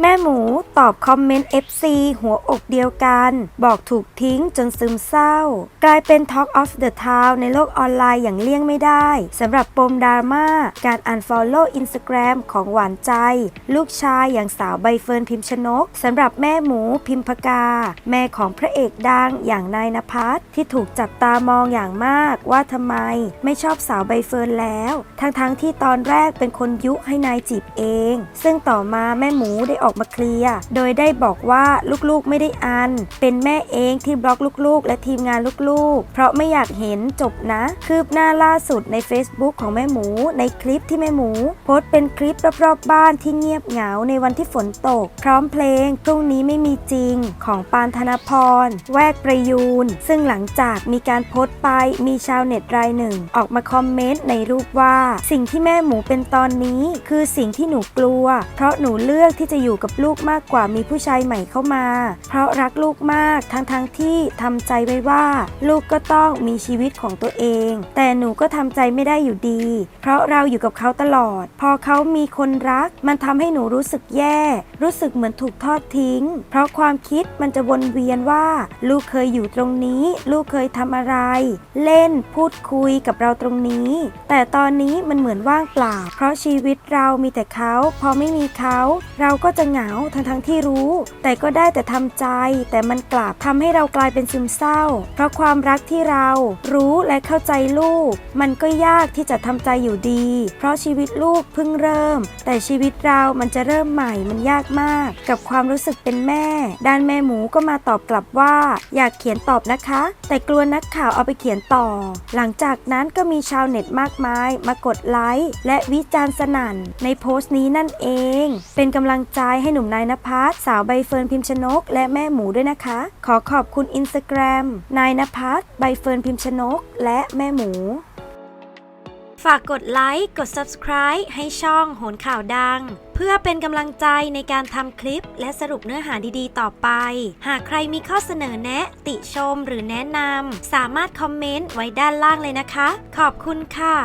แม่หมูตอบคอมเมนต์ FC หัวอกเดียวกัน บอกถูกทิ้งจนซึมเศร้า กลายเป็น Talk of the Town ในโลกออนไลน์อย่างเลี่ยงไม่ได้สำหรับปมดราม่าการ unfollow Instagram ของหวานใจ ลูกชายอย่างสาวใบเฟิร์นพิมชนกสำหรับแม่หมูพิมพกา แม่ของพระเอกดังอย่างนายนภัสที่ถูกจับตามองอย่างมากว่าทำไมไม่ชอบสาวใบเฟิร์นแล้ว ทั้งๆที่ตอนแรกเป็นคนยุให้นายจีบเอง ซึ่งต่อมาแม่หมูได้ออกมาเคลียร์โดยได้บอกว่าลูกๆไม่ได้อัน เป็นแม่เองที่บล็อกลูกๆ และทีมงานลูกๆ เพราะไม่อยากเห็นจบนะ คืบหน้าล่าสุดใน Facebook ของแม่หมู ในคลิปที่แม่หมู โพสต์เป็นคลิปรอบๆบ้านที่เงียบเหงาในวันที่ฝนตก พร้อมเพลงพรุ่งนี้ไม่มีจริงของปานธนพร แวกประยูน ซึ่งหลังจากมีการโพสต์ไปมีชาวเน็ตรายหนึ่ง ออกมาคอมเมนต์ในรูปว่า สิ่งที่แม่หมูเป็นตอนนี้ คือสิ่งที่หนูกลัว เพราะหนูเลือกที่จะอยูู่่กับลูกมากกว่ามีผู้ชายใหม่เข้ามา เพราะรักลูกมากทั้งๆทที่ทำใจไว้ว่า ลูกก็ต้องมีชีวิตของตัวเอง แต่หนูก็ทำใจไม่ได้อยู่ดี เพราะเราอยู่กับเขาตลอด พอเขามีคนรัก มันทำให้หนูรู้สึกแย่ รู้สึกเหมือนถูกทอดทิ้ง เพราะความคิดมันจะวนเวียนว่า ลูกเคยอยู่ตรงนี้ ลูกเคยทำอะไร เล่นพูดคุยกับเราตรงนี้ แต่ตอนนี้มันเหมือนว่างเปล่า เพราะชีวิตเรามีแต่เขา พอไม่มีเขา เราก็จะเหงาทั้งทั้งๆที่รู้ แต่ก็ได้แต่ทำใจ แต่มันกลับทำให้เรากลายเป็นซึมเศร้า เพราะความรักที่เรารู้และเข้าใจลูก มันก็ยากที่จะทำใจอยู่ดี เพราะชีวิตลูกเพิ่งเริ่ม แต่ชีวิตเรามันจะเริ่มใหม่มันยากมาก กับความรู้สึกเป็นแม่ ด้านแม่หมูก็มาตอบกลับว่า อยากเขียนตอบนะคะ แต่กลัวนักข่าวเอาไปเขียนต่อ หลังจากนั้นก็มีชาวเน็ตมากมาย มากดไลค์และวิจารณ์สนั่น ในโพสต์นี้นั่นเอง เป็นกำลังใจให้หนุ่มนายนภัสสาวใบเฟิร์นพิมชนก และแม่หมูด้วยนะคะ ขอขอบคุณอินสตาแกรมนายนภัสใบเฟิร์นพิมชนก และแม่หมูฝากกดไลค์ กด subscribe ให้ช่องโหนข่าวดัง เพื่อเป็นกำลังใจในการทำคลิปและสรุปเนื้อหาดีๆ ต่อไป หากใครมีข้อเสนอแนะ ติชมหรือแนะนำ สามารถคอมเมนต์ไว้ด้านล่างเลยนะคะ ขอบคุณค่ะ